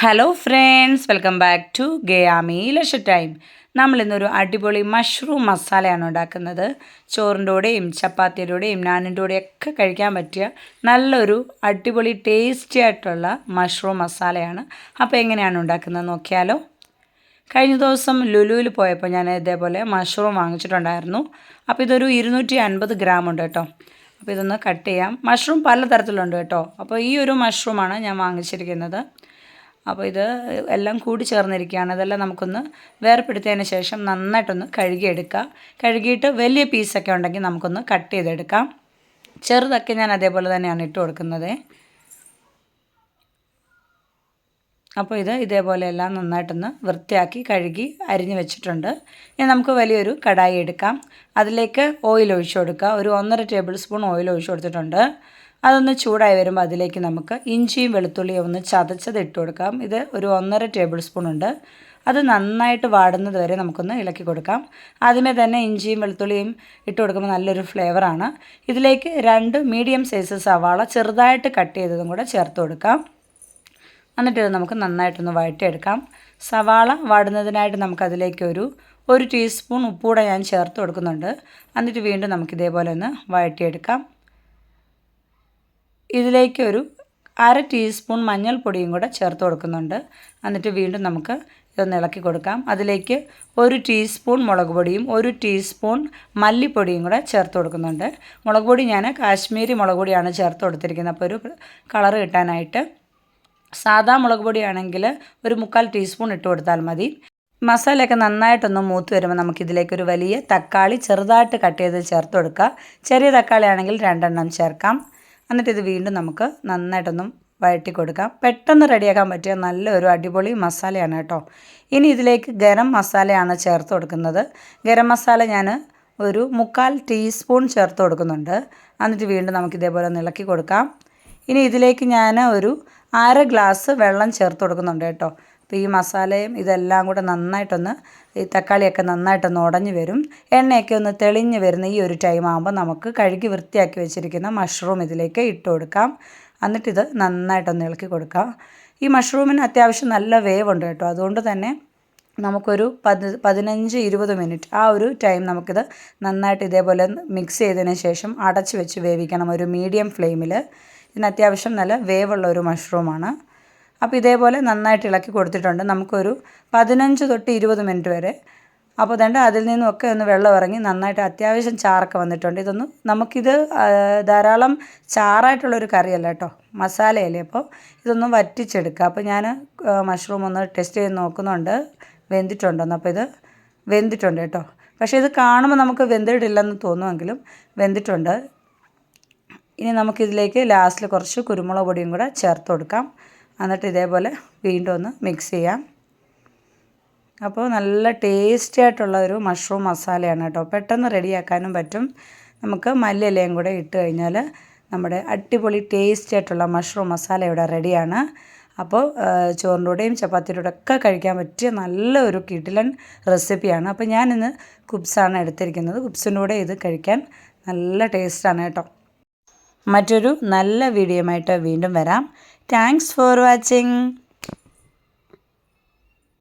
Hello friends welcome back to ഗയാമി ലഷ time നമ്മൾ ഇന്നൊരു അടിപൊളി മഷ്റൂം മസാലയാണ് ഉണ്ടാക്കുന്നത്. ചോറിന്റെ കൂടെയും ചപ്പാത്തിയുടെ കൂടെയും നാനിന്റെ ഒക്കെ കഴിക്കാൻ പറ്റിയ നല്ലൊരു അടിപൊളി ടേസ്റ്റി ആയിട്ടുള്ള മഷ്റൂം മസാലയാണ് അപ്പോൾ എങ്ങനെയാണ് ഉണ്ടാക്കുന്നത് നോക്കിയാലോ? കഴിഞ്ഞ ദിവസം ലുലുവിൽ പോയപ്പോൾ ഞാൻ ഇതേപോലെ മഷ്റൂം വാങ്ങിച്ചിട്ടുണ്ടായിരുന്നു. അപ്പോൾ ഇതൊരു ഇരുന്നൂറ്റി അൻപത് ഗ്രാം ഉണ്ട് കേട്ടോ. അപ്പോൾ ഇതൊന്ന് കട്ട് ചെയ്യാം. മഷ്റൂം പല തരത്തിലുണ്ട് കേട്ടോ. അപ്പോൾ ഈ ഒരു മഷ്റൂമാണ് ഞാൻ വാങ്ങിച്ചിരിക്കുന്നത്. അപ്പോൾ ഇത് എല്ലാം കൂടി ചേർന്നിരിക്കുകയാണ്. അതെല്ലാം നമുക്കൊന്ന് വേർപ്പെടുത്തിയതിന് ശേഷം നന്നായിട്ടൊന്ന് കഴുകിയെടുക്കുക കഴുകിയിട്ട് വലിയ പീസൊക്കെ ഉണ്ടെങ്കിൽ നമുക്കൊന്ന് കട്ട് ചെയ്തെടുക്കാം. ചെറുതൊക്കെ ഞാൻ അതേപോലെ തന്നെയാണ് ഇട്ട് കൊടുക്കുന്നത്. അപ്പോൾ ഇത് ഇതേപോലെ എല്ലാം നന്നായിട്ടൊന്ന് വൃത്തിയാക്കി കഴുകി അരിഞ്ഞ് വെച്ചിട്ടുണ്ട്. ഇനി നമുക്ക് വലിയൊരു കടായി എടുക്കാം. അതിലേക്ക് ഓയിൽ ഒഴിച്ചു കൊടുക്കുക ഒരു ഒന്നര ടേബിൾ സ്പൂൺ ഓയിൽ ഒഴിച്ചു കൊടുത്തിട്ടുണ്ട്. അതൊന്ന് ചൂടായി വരുമ്പോൾ അതിലേക്ക് നമുക്ക് ഇഞ്ചിയും വെളുത്തുള്ളിയും ഒന്ന് ചതച്ചത് ഇട്ട് കൊടുക്കാം. ഇത് ഒരു ഒന്നര ടേബിൾ സ്പൂൺ ഉണ്ട്. അത് നന്നായിട്ട് വാടുന്നത് വരെ നമുക്കൊന്ന് ഇളക്കി കൊടുക്കാം. ആദ്യമേ തന്നെ ഇഞ്ചിയും വെളുത്തുള്ളിയും ഇട്ട് കൊടുക്കുമ്പോൾ നല്ലൊരു ഫ്ലേവറാണ് ഇതിലേക്ക് രണ്ട് മീഡിയം സൈസ് സവാള ചെറുതായിട്ട് കട്ട് ചെയ്തതും കൂടെ ചേർത്ത് കൊടുക്കാം. എന്നിട്ട് ഇത് നമുക്ക് നന്നായിട്ടൊന്ന് വഴറ്റിയെടുക്കാം. സവാള വാടുന്നതിനായിട്ട് നമുക്കതിലേക്ക് ഒരു ഒരു ടീസ്പൂൺ ഉപ്പൂടെ ഞാൻ ചേർത്ത് കൊടുക്കുന്നുണ്ട്. എന്നിട്ട് വീണ്ടും നമുക്കിതേപോലെ ഒന്ന് വഴറ്റിയെടുക്കാം. ഇതിലേക്ക് ഒരു അര ടീസ്പൂൺ മഞ്ഞൾപ്പൊടിയും കൂടെ ചേർത്ത് കൊടുക്കുന്നുണ്ട്. എന്നിട്ട് വീണ്ടും നമുക്ക് ഇതൊന്ന് ഇളക്കി കൊടുക്കാം. അതിലേക്ക് ഒരു ടീസ്പൂൺ മുളക് പൊടിയും ഒരു ടീസ്പൂൺ മല്ലിപ്പൊടിയും കൂടെ ചേർത്ത് കൊടുക്കുന്നുണ്ട്. മുളക് പൊടി ഞാൻ കാശ്മീരി മുളക് പൊടിയാണ് ചേർത്ത് കൊടുത്തിരിക്കുന്നത്. അപ്പോൾ ഒരു കളർ കിട്ടാനായിട്ട് സാധാ മുളക് പൊടിയാണെങ്കിൽ ഒരു മുക്കാൽ ടീസ്പൂൺ ഇട്ട് കൊടുത്താൽ മതി. മസാലയൊക്കെ നന്നായിട്ടൊന്ന് മൂത്ത് വരുമ്പോൾ നമുക്കിതിലേക്കൊരു വലിയ തക്കാളി ചെറുതായിട്ട് കട്ട് ചെയ്ത് ചേർത്ത് കൊടുക്കുക ചെറിയ തക്കാളി ആണെങ്കിൽ രണ്ടെണ്ണം ചേർക്കാം. എന്നിട്ട് ഇത് വീണ്ടും നമുക്ക് നന്നായിട്ടൊന്നും വഴറ്റി കൊടുക്കാം. പെട്ടെന്ന് റെഡിയാക്കാൻ പറ്റിയ നല്ലൊരു അടിപൊളി മസാലയാണ് കേട്ടോ. ഇനി ഇതിലേക്ക് ഗരം മസാലയാണ് ചേർത്ത് കൊടുക്കുന്നത്. ഗരം മസാല ഞാൻ ഒരു മുക്കാൽ ടീസ്പൂൺ ചേർത്ത് കൊടുക്കുന്നുണ്ട്. എന്നിട്ട് വീണ്ടും നമുക്ക് ഇതേപോലെ ഒന്ന് ഇളക്കി കൊടുക്കാം. ഇനി ഇതിലേക്ക് ഞാൻ ഒരു അര ഗ്ലാസ് വെള്ളം ചേർത്ത് കൊടുക്കുന്നുണ്ട് കേട്ടോ. അപ്പോൾ ഈ മസാലയും ഇതെല്ലാം കൂടെ നന്നായിട്ടൊന്ന് ഈ തക്കാളിയൊക്കെ നന്നായിട്ടൊന്ന് ഉടഞ്ഞു വരും. എണ്ണയൊക്കെ ഒന്ന് തെളിഞ്ഞു വരുന്ന ഈ ഒരു ടൈം ആകുമ്പോൾ നമുക്ക് കഴുകി വൃത്തിയാക്കി വെച്ചിരിക്കുന്ന മഷ്റൂം ഇതിലേക്ക് ഇട്ട് കൊടുക്കാം. എന്നിട്ടിത് നന്നായിട്ടൊന്ന് ഇളക്കി കൊടുക്കാം. ഈ മഷ്റൂമിന് അത്യാവശ്യം നല്ല വേവുണ്ട് കേട്ടോ. അതുകൊണ്ട് തന്നെ നമുക്കൊരു പതി പതിനഞ്ച് ഇരുപത് മിനിറ്റ് ആ ഒരു ടൈം നമുക്കിത് നന്നായിട്ട് ഇതേപോലെ മിക്സ് ചെയ്തതിന് ശേഷം അടച്ച് വെച്ച് വേവിക്കണം ഒരു മീഡിയം ഫ്ലെയിമിൽ ഇതിന് അത്യാവശ്യം നല്ല വേവുള്ള ഒരു മഷ്റൂമാണ് അപ്പോൾ ഇതേപോലെ നന്നായിട്ട് ഇളക്കി കൊടുത്തിട്ടുണ്ട്. നമുക്കൊരു പതിനഞ്ച് തൊട്ട് ഇരുപത് മിനിറ്റ് വരെ. അപ്പോൾ ദണ്ട് അതിൽ നിന്നൊക്കെ ഒന്ന് വെള്ളം ഇറങ്ങി നന്നായിട്ട് അത്യാവശ്യം ചാറൊക്കെ വന്നിട്ടുണ്ട്. ഇതൊന്ന് നമുക്കിത് ധാരാളം ചാറായിട്ടുള്ളൊരു കറിയല്ല കേട്ടോ മസാലയല്ലേ? അപ്പോൾ ഇതൊന്ന് വറ്റിച്ചെടുക്കുക. അപ്പോൾ ഞാൻ മഷ്റൂം ഒന്ന് ടെസ്റ്റ് ചെയ്ത് നോക്കുന്നുണ്ട്. വെന്തിട്ടുണ്ടെന്ന്. അപ്പോൾ ഇത് വെന്തിട്ടുണ്ട് കേട്ടോ. പക്ഷേ ഇത് കാണുമ്പോൾ നമുക്ക് വെന്തിട്ടില്ലെന്ന് തോന്നുമെങ്കിലും വെന്തിട്ടുണ്ട്. ഇനി നമുക്കിതിലേക്ക് ലാസ്റ്റിൽ കുറച്ച് കുരുമുളക് പൊടിയും കൂടെ ചേർത്ത് കൊടുക്കാം. എന്നിട്ട് ഇതേപോലെ വീണ്ടും ഒന്ന് മിക്സ് ചെയ്യാം. അപ്പോൾ നല്ല ടേസ്റ്റി ആയിട്ടുള്ള ഒരു മഷ്റൂം മസാലയാണ് കേട്ടോ. പെട്ടെന്ന് റെഡിയാക്കാനും പറ്റും. നമുക്ക് മല്ലിയിലയും കൂടെ ഇട്ട് കഴിഞ്ഞാൽ നമ്മുടെ അടിപൊളി ടേസ്റ്റി ആയിട്ടുള്ള മഷ്റൂം മസാല ഇവിടെ റെഡിയാണ്. അപ്പോൾ ചോറിന്റെ കൂടെയും ചപ്പാത്തിയുടെ കൂടെ ഒക്കെ കഴിക്കാൻ പറ്റിയ നല്ലൊരു കിടിലൻ റെസിപ്പിയാണ് അപ്പോൾ ഞാനിന്ന് കുബ്സാണ് എടുത്തിരിക്കുന്നത്. കുബ്സിന്റെ കൂടെ ഇത് കഴിക്കാൻ നല്ല ടേസ്റ്റാണ് കേട്ടോ. മറ്റൊരു നല്ല വീഡിയോയുമായിട്ട് വീണ്ടും വരാം. Thanks for watching